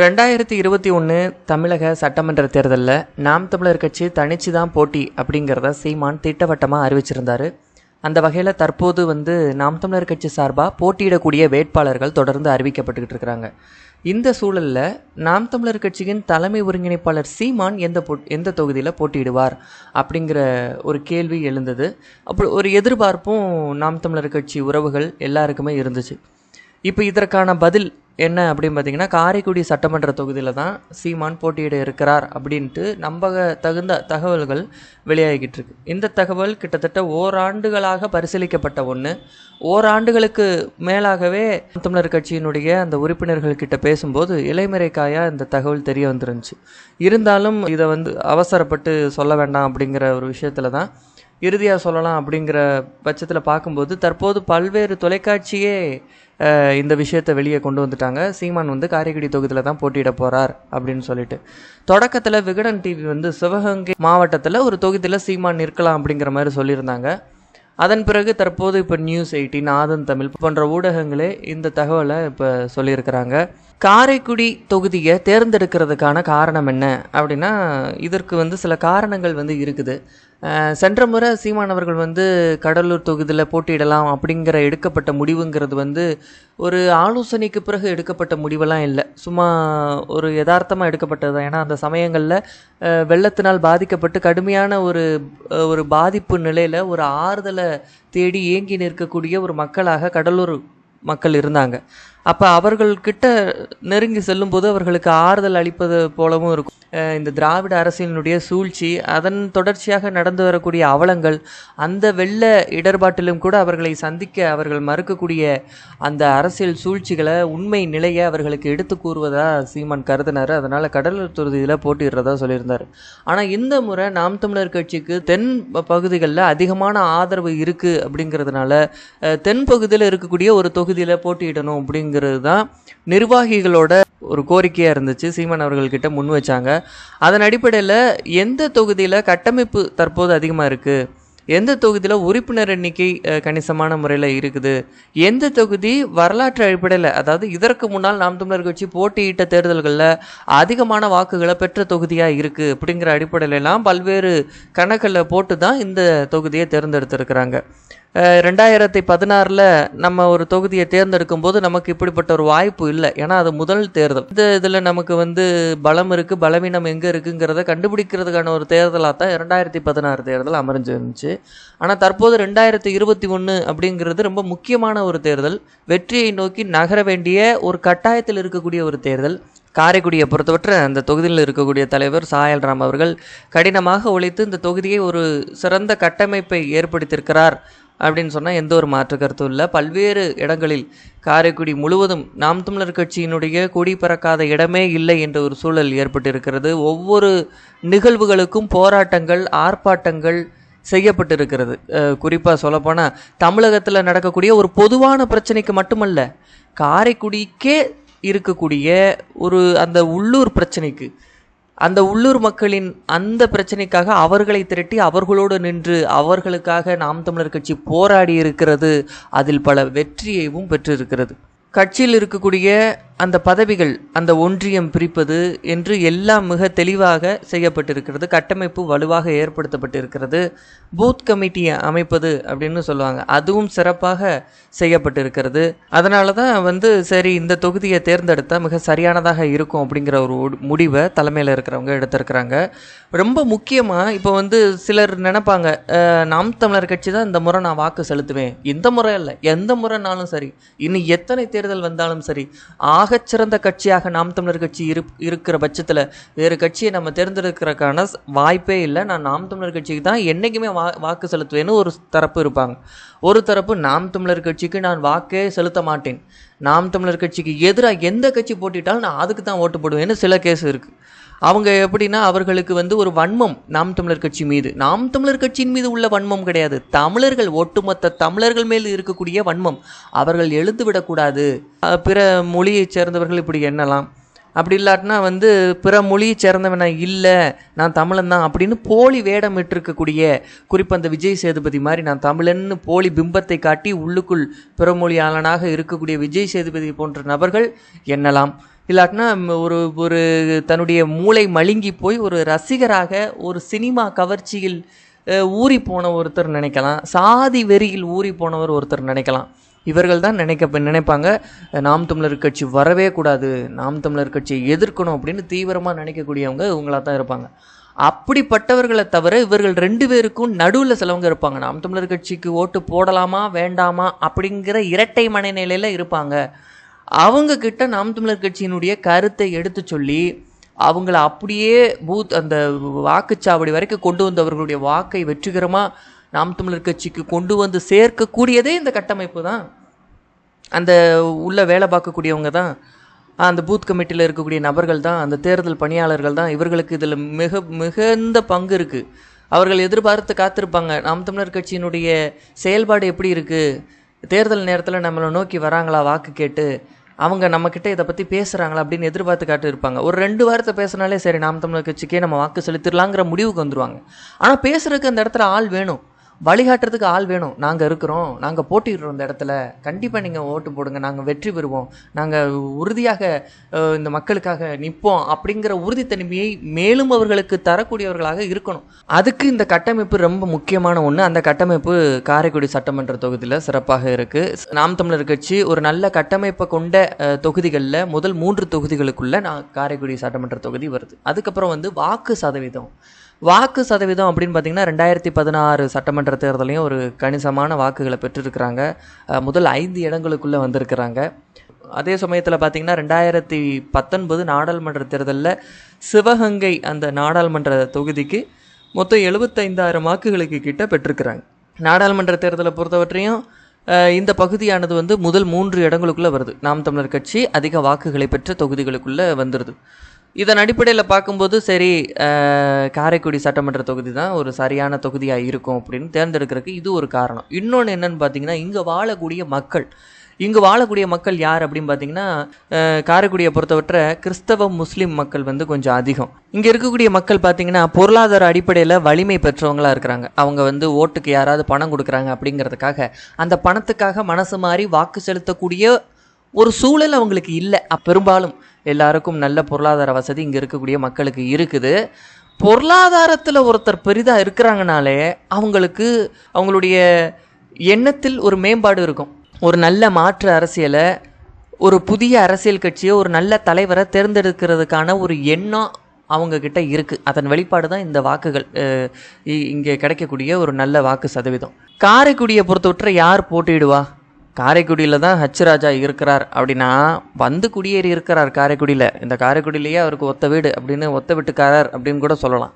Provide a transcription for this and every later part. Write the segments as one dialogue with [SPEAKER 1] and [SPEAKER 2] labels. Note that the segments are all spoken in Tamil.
[SPEAKER 1] ரெண்டாயிரத்தி இருபத்தி ஒன்று தமிழக சட்டமன்ற தேர்தலில் நாம் தமிழர் கட்சி தனிச்சு தான் போட்டி அப்படிங்கிறத சீமான் திட்டவட்டமாக அறிவிச்சிருந்தார். அந்த வகையில் தற்போது வந்து நாம் தமிழர் கட்சி சார்பாக போட்டியிடக்கூடிய வேட்பாளர்கள் தொடர்ந்து அறிவிக்கப்பட்டுக்கிட்டு இருக்கிறாங்க இந்த சூழலில் நாம் தமிழர் கட்சியின் தலைமை ஒருங்கிணைப்பாளர் சீமான் எந்த போ எந்த தொகுதியில் போட்டியிடுவார் அப்படிங்கிற ஒரு கேள்வி எழுந்தது. அப்படி ஒரு எதிர்பார்ப்பும் நாம் தமிழர் கட்சி உறவுகள் எல்லாருக்குமே இருந்துச்சு. இப்போ இதற்கான பதில் என்ன அப்படின்னு பார்த்தீங்கன்னா காரைக்குடி சட்டமன்ற தொகுதியில் தான் சீமான் போட்டியிட இருக்கிறார் அப்படின்ட்டு நம்பக தகுந்த தகவல்கள் வெளியாகிக்கிட்டு இருக்கு. இந்த தகவல் கிட்டத்தட்ட ஓராண்டுகளாக பரிசீலிக்கப்பட்ட ஒன்று ஓராண்டுகளுக்கு மேலாகவே தமிழர் கட்சியினுடைய அந்த உறுப்பினர்கள் கிட்ட பேசும்போது இலைமறைக்காயாக இந்த தகவல் தெரிய வந்துருந்துச்சு. இருந்தாலும் இதை வந்து அவசரப்பட்டு சொல்ல வேண்டாம் அப்படிங்கிற ஒரு விஷயத்தில் தான் இறுதியாக சொல்லலாம் அப்படிங்கிற பட்சத்தில் பார்க்கும்போது தற்போது பல்வேறு தொலைக்காட்சியே இந்த விஷயத்தை வெளியே கொண்டு வந்துட்டாங்க. சீமான் வந்து காரைக்குடி தொகுதியில் தான் போட்டியிட போகிறார் அப்படின்னு சொல்லிட்டு. தொடக்கத்தில் விகடன் டிவி வந்து சிவகங்கை மாவட்டத்தில் ஒரு தொகுதியில் சீமான் நிற்கலாம் அப்படிங்கிற மாதிரி சொல்லியிருந்தாங்க. அதன் பிறகு தற்போது இப்போ நியூஸ் எயிட்டின் ஆதன் தமிழ் போன்ற ஊடகங்களே இந்த தகவலை இப்போ சொல்லியிருக்கிறாங்க. காரைக்குடி தொகுதியை தேர்ந்தெடுக்கிறதுக்கான காரணம் என்ன அப்படின்னா இதற்கு வந்து சில காரணங்கள் வந்து இருக்குது. சென்ற முறை சீமானவர்கள் வந்து கடலூர் தொகுதியில் போட்டியிடலாம் அப்படிங்கிற எடுக்கப்பட்ட முடிவுங்கிறது வந்து ஒரு ஆலோசனைக்கு பிறகு எடுக்கப்பட்ட முடிவெல்லாம் இல்லை. சும்மா ஒரு யதார்த்தமாக எடுக்கப்பட்டது தான். ஏன்னா அந்த சமயங்களில் வெள்ளத்தினால் பாதிக்கப்பட்டு கடுமையான ஒரு ஒரு பாதிப்பு நிலையில் ஒரு ஆறுதலை தேடி ஏங்கி நிற்கக்கூடிய ஒரு மக்களாக கடலூர் மக்கள் இருந்தாங்க. அப்போ அவர்கள்கிட்ட நெருங்கி செல்லும்போது அவர்களுக்கு ஆறுதல் அளிப்பது போலவும் இருக்கும். இந்த திராவிட அரசியலினுடைய சூழ்ச்சி அதன் தொடர்ச்சியாக நடந்து வரக்கூடிய அவலங்கள் அந்த வெள்ள இடர்பாட்டிலும் கூட அவர்களை சந்திக்க அவர்கள் மறுக்கக்கூடிய அந்த அரசியல் சூழ்ச்சிகளை உண்மை நிலையை அவர்களுக்கு எடுத்து கூறுவதா சீமான் கருதினார். அதனால் கடலூர் தொகுதியில் போட்டிடுறதா சொல்லியிருந்தார். ஆனால் இந்த முறை நாம் தமிழர் கட்சிக்கு தென் பகுதிகளில் அதிகமான ஆதரவு இருக்குது அப்படிங்கிறதுனால தென் பகுதியில் இருக்கக்கூடிய ஒரு தொகுதியில் போட்டியிடணும் அப்படிங்கிறது தான் நிர்வாகிகளோட ஒரு கோரிக்கையாக இருந்துச்சு. சீமான் அவர்கள்கிட்ட முன் வச்சாங்க. அதன் அடிப்படையில் எந்த தொகுதியில் கட்டமைப்பு தற்போது அதிகமாக இருக்குது எந்த தொகுதியில் உறுப்பினர் எண்ணிக்கை கணிசமான முறையில் இருக்குது? எந்த தொகுதி வரலாற்று அடிப்படையில் அதாவது இதற்கு முன்னால் நாம் தமிழர் கட்சி போட்டியிட்ட தேர்தல்களில் அதிகமான வாக்குகளை பெற்ற தொகுதியாக இருக்குது அப்படிங்கிற அடிப்படையிலலாம் பல்வேறு கணக்கில் போட்டு தான் இந்த தொகுதியை தேர்ந்தெடுத்திருக்கிறாங்க. ரெண்டாயிரத்தி பதினாறில் நம்ம ஒரு தொகுதியை தேர்ந்தெடுக்கும் போது நமக்கு இப்படிப்பட்ட ஒரு வாய்ப்பு இல்லை. ஏன்னா அது முதல் தேர்தல். இந்த இதில் நமக்கு வந்து பலம் இருக்குது பலவீனம் எங்கே இருக்குங்கிறத கண்டுபிடிக்கிறதுக்கான ஒரு தேர்தலாக தான் ரெண்டாயிரத்தி பதினாறு தேர்தல் அமைஞ்சிருந்துச்சு. ஆனால் தற்போது ரெண்டாயிரத்தி இருபத்தி ஒன்று அப்படிங்கிறது ரொம்ப முக்கியமான ஒரு தேர்தல். வெற்றியை நோக்கி நகர வேண்டிய ஒரு கட்டாயத்தில் இருக்கக்கூடிய ஒரு தேர்தல். காரைக்குடியை பொறுத்தவரை அந்த தொகுதியில் இருக்கக்கூடிய தலைவர் சாயல் ராம் அவர்கள் கடினமாக உழைத்து இந்த தொகுதியை ஒரு சிறந்த கட்டமைப்பை ஏற்படுத்தியிருக்கிறார் அப்படின்னு சொன்னால் எந்த ஒரு மாற்று கருத்தும் இல்லை. பல்வேறு இடங்களில் காரைக்குடி முழுவதும் நாம் தமிழர் கட்சியினுடைய கொடி பறக்காத இடமே இல்லை என்ற ஒரு சூழல் ஏற்பட்டிருக்கிறது. ஒவ்வொரு நிகழ்வுகளுக்கும் போராட்டங்கள் ஆர்ப்பாட்டங்கள் செய்யப்பட்டிருக்கிறது. குறிப்பாக சொல்லப்போனால் தமிழகத்தில் நடக்கக்கூடிய ஒரு பொதுவான பிரச்சனைக்கு மட்டுமல்ல காரைக்குடிக்கே இருக்கக்கூடிய ஒரு அந்த உள்ளூர் பிரச்சனைக்கு அந்த உள்ளூர் மக்களின் அந்த பிரச்சனைக்காக அவர்களை திரட்டி அவர்களோடு நின்று அவர்களுக்காக நாம் தமிழர் கட்சி போராடி இருக்கிறது அதில் பல வெற்றியையும் பெற்றிருக்கிறது. கட்சியில் இருக்கக்கூடிய அந்த பதவிகள் அந்த ஒன்றியம் பிரிப்பது என்று எல்லாம் மிக தெளிவாக செய்யப்பட்டிருக்கிறது. கட்டமைப்பு வலுவாக ஏற்படுத்தப்பட்டிருக்கிறது. பூத் கமிட்டியை அமைப்பது அப்படின்னு சொல்லுவாங்க. அதுவும் சிறப்பாக செய்யப்பட்டிருக்கிறது. அதனால தான் வந்து சரி இந்த தொகுதியை தேர்ந்தெடுத்தால் மிக சரியானதாக இருக்கும் அப்படிங்கிற ஒரு முடிவை தலைமையில் இருக்கிறவங்க எடுத்திருக்கிறாங்க. ரொம்ப முக்கியமாக இப்போ வந்து சிலர் நினைப்பாங்க நாம் தமிழர் கட்சி தான் இந்த முறை நான் வாக்கு செலுத்துவேன். இந்த முறை இல்லை எந்த முறைனாலும் சரி. இன்னும் எத்தனை தேர்தல் வந்தாலும் சரி. ஆகச்சிறந்த கட்சியாக நாம் தமிழர் கட்சி இரு இருக்கிற பட்சத்தில் வேறு கட்சியை நம்ம தேர்ந்தெடுக்கிறதுக்கான வாய்ப்பே இல்லை. நான் நாம் தமிழர் கட்சிக்கு தான் என்றைக்குமே வா வாக்கு செலுத்துவேன்னு ஒரு தரப்பு இருப்பாங்க. ஒரு தரப்பு நாம் தமிழர் கட்சிக்கு நான் வாக்கே செலுத்த மாட்டேன். நாம் தமிழர் கட்சிக்கு எதிராக எந்த கட்சி போட்டிட்டாலும் நான் அதுக்கு தான் ஓட்டு போடுவேன்னு சில கேஸ் இருக்குது அவங்க எப்படின்னா அவர்களுக்கு வந்து ஒரு வன்மம் நாம் தமிழர் கட்சி மீது. நாம் தமிழர் கட்சியின் மீது உள்ள வன்மம் கிடையாது. தமிழர்கள் ஒட்டுமொத்த தமிழர்கள் மேல் இருக்கக்கூடிய வன்மம். அவர்கள் எழுந்து விடக்கூடாது. பிற மொழியைச் சேர்ந்தவர்கள் இப்படி எண்ணலாம். அப்படி இல்லாட்டினா வந்து பிற மொழியை சேர்ந்தவனா இல்லை நான் தமிழன் தான் அப்படின்னு போலி வேடம் இட்டிருக்கக்கூடிய குறிப்பாக அந்த விஜய் சேதுபதி மாதிரி நான் தமிழன்னு போலி பிம்பத்தை காட்டி உள்ளுக்குள் பிறமொழியாளனாக இருக்கக்கூடிய விஜய் சேதுபதி போன்ற நபர்கள் எண்ணலாம். இல்லாட்டினா ஒரு ஒரு தன்னுடைய மூளை மழுங்கி போய் ஒரு ரசிகராக ஒரு சினிமா கவர்ச்சியில் ஊறி போன ஒருத்தர் நினைக்கலாம். சாதி வெறியில் ஊறி போனவர் ஒருத்தர் நினைக்கலாம். இவர்கள் தான் நினைக்க நினைப்பாங்க. நாம் தமிழர் கட்சி வரவே கூடாது. நாம் தமிழர் கட்சியை எதிர்க்கணும் அப்படின்னு தீவிரமாக நினைக்கக்கூடியவங்க இவங்களாக தான் இருப்பாங்க. அப்படிப்பட்டவர்களை தவிர இவர்கள் ரெண்டு பேருக்கும் நடுவில் சிலவங்க இருப்பாங்க. நாம் தமிழர் கட்சிக்கு ஓட்டு போடலாமா வேண்டாமா அப்படிங்கிற இரட்டை மனநிலையில் இருப்பாங்க. அவங்க கிட்ட நாம் தமிழர் கட்சியினுடைய கருத்தை எடுத்து சொல்லி அவங்கள அப்படியே பூத் அந்த வாக்குச்சாவடி வரைக்கும் கொண்டு வந்தவர்களுடைய வாக்கை வெற்றிகரமாக நாம் தமிழர் கட்சிக்கு கொண்டு வந்து சேர்க்கக்கூடியதே இந்த கட்டமைப்பு தான். அந்த உள்ள வேலை பார்க்கக்கூடியவங்க தான் அந்த பூத் கமிட்டியில் இருக்கக்கூடிய நபர்கள் தான் அந்த தேர்தல் பணியாளர்கள் தான் இவர்களுக்கு இதில் மிக மிகுந்த பங்கு இருக்குது அவர்கள் எதிர்பார்த்து காத்திருப்பாங்க நாம் தமிழர் கட்சியினுடைய செயல்பாடு எப்படி இருக்குது தேர்தல் நேரத்தில் நம்மளை நோக்கி வராங்களா வாக்கு கேட்டு அவங்க நம்மக்கிட்ட இதை பற்றி பேசுகிறாங்களா அப்படின்னு எதிர்பார்த்து காட்டு இருப்பாங்க ஒரு ரெண்டு வாரத்தை பேசினாலே சரி நாம் தமிழர் கட்சிக்கே நம்ம வாக்கு செலுத்திடலாங்கிற முடிவுக்கு வந்துடுவாங்க ஆனால் பேசுறதுக்கு அந்த இடத்துல ஆள் வேணும். வழிகாட்டுறதுக்கு ஆள் வேணும். நாங்கள் இருக்கிறோம். நாங்கள் போட்டிடுறோம் இந்த இடத்துல. கண்டிப்பாக நீங்கள் ஓட்டு போடுங்க. நாங்கள் வெற்றி பெறுவோம். நாங்கள் உறுதியாக இந்த மக்களுக்காக நிற்போம் அப்படிங்கிற உறுதித்தன்மையை மேலும் அவர்களுக்கு தரக்கூடியவர்களாக இருக்கணும். அதுக்கு இந்த கட்டமைப்பு ரொம்ப முக்கியமான ஒன்று அந்த கட்டமைப்பு காரைக்குடி சட்டமன்ற தொகுதியில் சிறப்பாக இருக்குது நாம் தமிழர் கட்சி ஒரு நல்ல கட்டமைப்பை கொண்ட தொகுதிகளில் முதல் மூன்று தொகுதிகளுக்குள்ளே நான் காரைக்குடி சட்டமன்ற தொகுதி வருது. அதுக்கப்புறம் வந்து வாக்கு சதவீதம். வாக்கு சதவீதம் அப்படின்னு பார்த்தீங்கன்னா ரெண்டாயிரத்தி பதினாறு சட்டமன்ற தேர்தலையும் ஒரு கணிசமான வாக்குகளை பெற்றிருக்கிறாங்க. முதல் ஐந்து இடங்களுக்குள்ளே வந்திருக்கிறாங்க. அதே சமயத்தில் பார்த்தீங்கன்னா ரெண்டாயிரத்தி பத்தொன்பது நாடாளுமன்ற தேர்தலில் சிவகங்கை அந்த நாடாளுமன்ற தொகுதிக்கு மொத்தம் எழுபத்தைந்தாயிரம் வாக்குகளுக்கு கிட்ட பெற்றிருக்கிறாங்க. நாடாளுமன்ற தேர்தலை பொறுத்தவற்றையும் இந்த பகுதியானது வந்து முதல் மூன்று இடங்களுக்குள்ளே வருது. நாம் தமிழர் கட்சி அதிக வாக்குகளை பெற்ற தொகுதிகளுக்குள்ளே வந்துடுது இதன் அடிப்படையில் பார்க்கும்போது சரி காரைக்குடி சட்டமன்ற தொகுதி தான் ஒரு சரியான தொகுதியாக இருக்கும் அப்படின்னு தேர்ந்தெடுக்கிறதுக்கு இது ஒரு காரணம். இன்னொன்று என்னன்னு பார்த்தீங்கன்னா இங்கே வாழக்கூடிய மக்கள் இங்கு வாழக்கூடிய மக்கள் யார் அப்படின்னு பார்த்தீங்கன்னா காரைக்குடியை பொறுத்தவரை கிறிஸ்தவ முஸ்லீம் மக்கள் வந்து கொஞ்சம் அதிகம். இங்கே இருக்கக்கூடிய மக்கள் பார்த்தீங்கன்னா பொருளாதார அடிப்படையில் வலிமை பெற்றவங்களா இருக்கிறாங்க. அவங்க வந்து ஓட்டுக்கு யாராவது பணம் கொடுக்குறாங்க அப்படிங்கிறதுக்காக அந்த பணத்துக்காக மனசு மாறி வாக்கு செலுத்தக்கூடிய ஒரு சூழல் அவங்களுக்கு இல்லை. பெரும்பாலும் எல்லாருக்கும் நல்ல பொருளாதார வசதி இங்கே இருக்கக்கூடிய மக்களுக்கு இருக்குது. பொருளாதாரத்தில் ஒருத்தர் பெரிதாக இருக்கிறாங்கனாலே அவங்களுக்கு அவங்களுடைய எண்ணத்தில் ஒரு மேம்பாடு இருக்கும். ஒரு நல்ல மாற்று அரசியலை ஒரு புதிய அரசியல் கட்சியை ஒரு நல்ல தலைவரை தேர்ந்தெடுக்கிறதுக்கான ஒரு எண்ணம் அவங்கக்கிட்ட இருக்குது அதன் வெளிப்பாடு தான் இந்த வாக்குகள். இ- இங்கே கிடைக்கக்கூடிய ஒரு நல்ல வாக்கு சதவீதம். காரைக்குடியை பொறுத்தவற்றை யார் போட்டியிடுவா? காரைக்குடியில் தான் ஹச் ராஜா இருக்கிறார் அப்படின்னா வந்து குடியேறி இருக்கிறார் காரைக்குடியில். இந்த காரைக்குடியிலேயே அவருக்கு ஒத்த வீடு அப்படின்னு ஒத்த வீட்டுக்காரர் அப்படின்னு கூட சொல்லலாம்.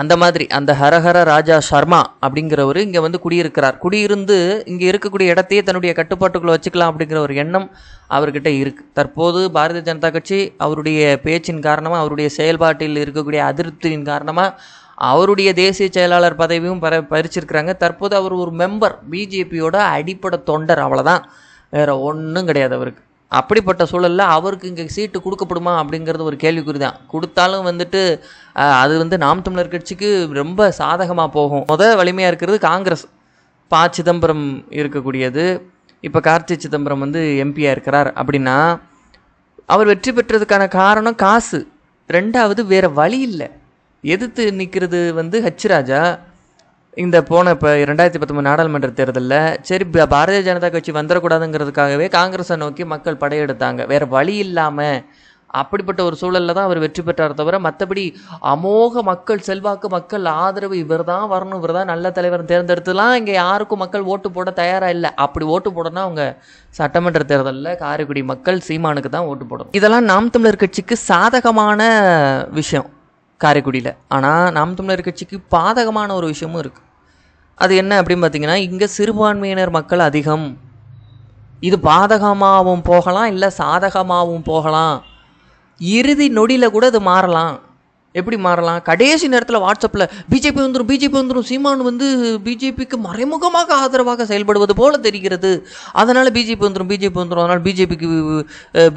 [SPEAKER 1] அந்த மாதிரி அந்த ஹரஹர ராஜா சர்மா அப்படிங்கிறவர் இங்கே வந்து குடியிருக்கிறார். குடியிருந்து இங்கே இருக்கக்கூடிய இடத்தையே தன்னுடைய கட்டுப்பாட்டுக்குள்ளே வச்சுக்கலாம் அப்படிங்கிற ஒரு எண்ணம் அவர்கிட்ட இருக்குது தற்போது பாரதிய ஜனதா கட்சி அவருடைய பேச்சின் காரணமாக அவருடைய செயல்பாட்டில் இருக்கக்கூடிய அதிருப்தியின் காரணமாக அவருடைய தேசிய செயலாளர் பதவியும் பற பறிச்சிருக்கிறாங்க. தற்போது அவர் ஒரு மெம்பர் பிஜேபியோட அடிப்படை தொண்டர் அவ்வளோதான் வேறு ஒன்றும் கிடையாது அவருக்கு. அப்படிப்பட்ட சூழலில் அவருக்கு இங்கே சீட்டு கொடுக்கப்படுமா அப்படிங்கிறது ஒரு கேள்விக்குறி தான் கொடுத்தாலும் வந்துட்டு அது வந்து நாம் தமிழர் கட்சிக்கு ரொம்ப சாதகமாக போகும். முத வலிமையாக இருக்கிறது காங்கிரஸ். பா. சிதம்பரம் இருக்கக்கூடியது. இப்போ கார்த்தி சிதம்பரம் வந்து எம்பியாக இருக்கிறார். அப்படின்னா அவர் வெற்றி பெற்றதுக்கான காரணம் காசு. ரெண்டாவது வேறு வழி இல்லை. எதிர்த்து நிற்கிறது வந்து ஹச் ராஜா. இந்த போன இப்போ ரெண்டாயிரத்தி பத்தொம்பது நாடாளுமன்ற தேர்தலில் சரி பாரதிய ஜனதா கட்சி வந்துடக்கூடாதுங்கிறதுக்காகவே காங்கிரஸை நோக்கி மக்கள் படையெடுத்தாங்க. வேறு வழி இல்லாமல் அப்படிப்பட்ட ஒரு சூழலில் தான் அவர் வெற்றி பெற்றார் தவிர மற்றபடி அமோக மக்கள் செல்வாக்கு மக்கள் ஆதரவு இவர் தான் வரணும் இவர் தான் நல்ல தலைவர் தேர்ந்தெடுத்துலாம் இங்கே யாருக்கும் மக்கள் ஓட்டு போட தயாராக இல்லை. அப்படி ஓட்டு போடணும்னா அவங்க சட்டமன்ற தேர்தலில் காரைக்குடி மக்கள் சீமானுக்கு தான் ஓட்டு போடணும். இதெல்லாம் நாம் தமிழர் கட்சிக்கு சாதகமான விஷயம். காரைக்குடியில். ஆனால் நாம் தமிழர் கட்சிக்கு பாதகமான ஒரு விஷயமும் இருக்குது அது என்ன அப்படின்னு பார்த்தீங்கன்னா இங்கே சிறுபான்மையினர் மக்கள் அதிகம். இது பாதகமாகவும் போகலாம் இல்லை சாதகமாகவும் போகலாம். இறுதி நொடியில் கூட இது மாறலாம். எப்படி மாறலாம்? கடைசி நேரத்தில் வாட்ஸ்அப்பில் பிஜேபி வந்துடும் பிஜேபி வந்துடும் சீமான் வந்து பிஜேபிக்கு மறைமுகமாக ஆதரவாக செயல்படுவது போல தெரிகிறது. அதனால் பிஜேபி வந்துடும் பிஜேபி வந்துடும் அதனால் பிஜேபிக்கு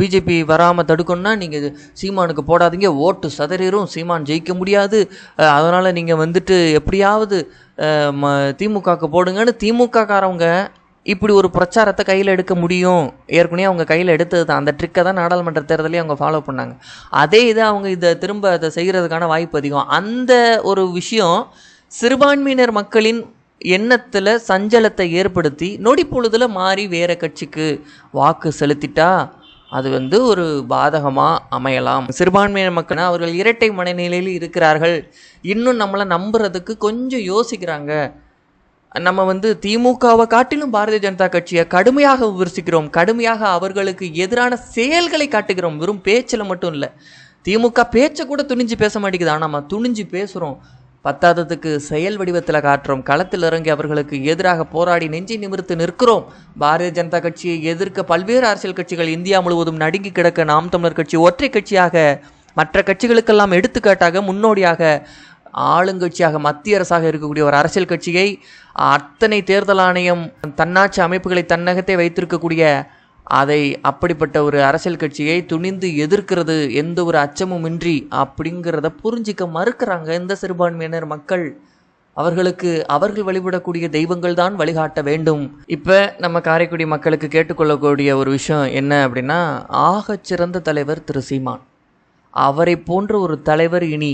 [SPEAKER 1] பிஜேபி வராமல் தடுக்கணும்னா நீங்கள் சீமானுக்கு போடாதீங்க. ஓட்டு சதறிடும் சீமான் ஜெயிக்க முடியாது. அதனால் நீங்கள் வந்துட்டு எப்படியாவது ம திமுகவுக்கு போடுங்கன்னு திமுக காரவங்க இப்படி ஒரு பிரச்சாரத்தை கையில் எடுக்க முடியும். ஏற்கனவே அவங்க கையில் எடுத்தது தான் அந்த ட்ரிக்கை தான் நாடாளுமன்ற தேர்தலையும் அவங்க ஃபாலோ பண்ணாங்க. அதே இது அவங்க இதை திரும்ப அதை செய்கிறதுக்கான வாய்ப்பு அதிகம். அந்த ஒரு விஷயம் சிறுபான்மையினர் மக்களின் எண்ணத்தில் சஞ்சலத்தை ஏற்படுத்தி நொடி பொழுதில் மாறி வேற கட்சிக்கு வாக்கு செலுத்திட்டா அது வந்து ஒரு பாதகமாக அமையலாம். சிறுபான்மையின மக்கள் அவர்கள் இரட்டை மனநிலையில் இருக்கிறார்கள். இன்னும் நம்மளை நம்புறதுக்கு கொஞ்சம் யோசிக்கிறாங்க. நம்ம வந்து திமுகவை காட்டிலும் பாரதிய ஜனதா கட்சியை கடுமையாக விமர்சிக்கிறோம். கடுமையாக அவர்களுக்கு எதிரான செயல்களை காட்டுகிறோம். வெறும் பேச்சில் மட்டும் இல்லை. திமுக பேச்சை கூட துணிஞ்சு பேச மாட்டேங்குது. ஆனால் நம்ம துணிஞ்சு பேசுகிறோம் பத்தாததுக்கு செயல் வடிவத்தில் காட்டுறோம். களத்தில் இறங்கி அவர்களுக்கு எதிராக போராடி நெஞ்சை நிமிர்த்து நிற்கிறோம். பாரதிய ஜனதா கட்சியை எதிர்க்க பல்வேறு அரசியல் கட்சிகள் இந்தியா முழுவதும் நடுங்கி கிடக்க நாம் தமிழர் கட்சி ஒற்றை கட்சியாக மற்ற கட்சிகளுக்கெல்லாம் எடுத்துக்காட்டாக முன்னோடியாக ஆளுங்கட்சியாக மத்திய அரசாக இருக்கக்கூடிய ஒரு அரசியல் கட்சியை அத்தனை தேர்தல் ஆணையம் தன்னாட்சி அமைப்புகளை தன்னகத்தை வைத்திருக்கக்கூடிய அதை அப்படிப்பட்ட ஒரு அரசியல் கட்சியை துணிந்து எதிர்க்கிறது எந்த ஒரு அச்சமும் இன்றி அப்படிங்கிறத புரிஞ்சிக்க மறுக்கிறாங்க இந்த சிறுபான்மையினர் மக்கள். அவர்களுக்கு அவர்கள் வழிபடக்கூடிய தெய்வங்கள் தான் வழிகாட்ட வேண்டும். இப்போ நம்ம காரைக்குடி மக்களுக்கு கேட்டுக்கொள்ளக்கூடிய ஒரு விஷயம் என்ன அப்படின்னா ஆகச்சிறந்த தலைவர் திரு சீமான் அவரை போன்ற ஒரு தலைவர் இனி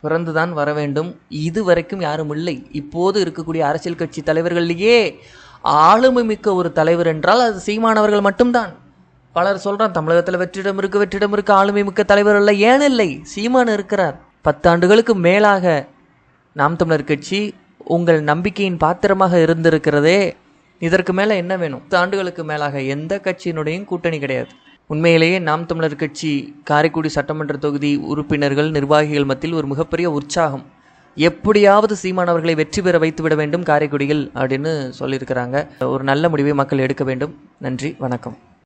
[SPEAKER 1] பிறந்துதான் வர வேண்டும். இது வரைக்கும் யாரும் இல்லை. இப்போது இருக்கக்கூடிய அரசியல் கட்சி தலைவர்களிலேயே ஆளுமை மிக்க ஒரு தலைவர் என்றால் அது சீமானவர்கள் மட்டும்தான். பலர் சொல்கிறான் தமிழகத்தில் வெற்றிடம் இருக்கு வெற்றிடம் இருக்கு ஆளுமை மிக்க தலைவர் இல்லை ஏன் இல்லை? சீமான் இருக்கிறார். பத்தாண்டுகளுக்கு மேலாக நாம் தமிழர் கட்சி உங்கள் நம்பிக்கையின் பாத்திரமாக இருந்திருக்கிறதே. இதற்கு மேலே என்ன வேணும்? பத்து ஆண்டுகளுக்கு மேலாக எந்த கட்சியினுடையும் கூட்டணி கிடையாது. உண்மையிலேயே நாம் தமிழர் கட்சி காரைக்குடி சட்டமன்ற தொகுதி உறுப்பினர்கள் நிர்வாகிகள் மத்தியில் ஒரு மிகப்பெரிய உற்சாகம். எப்படியாவது சீமானவர்களை வெற்றி பெற வைத்து விட வேண்டும் காரைக்குடியில் அப்படின்னு சொல்லியிருக்கிறாங்க. ஒரு நல்ல முடிவை மக்கள் எடுக்க வேண்டும். நன்றி வணக்கம்.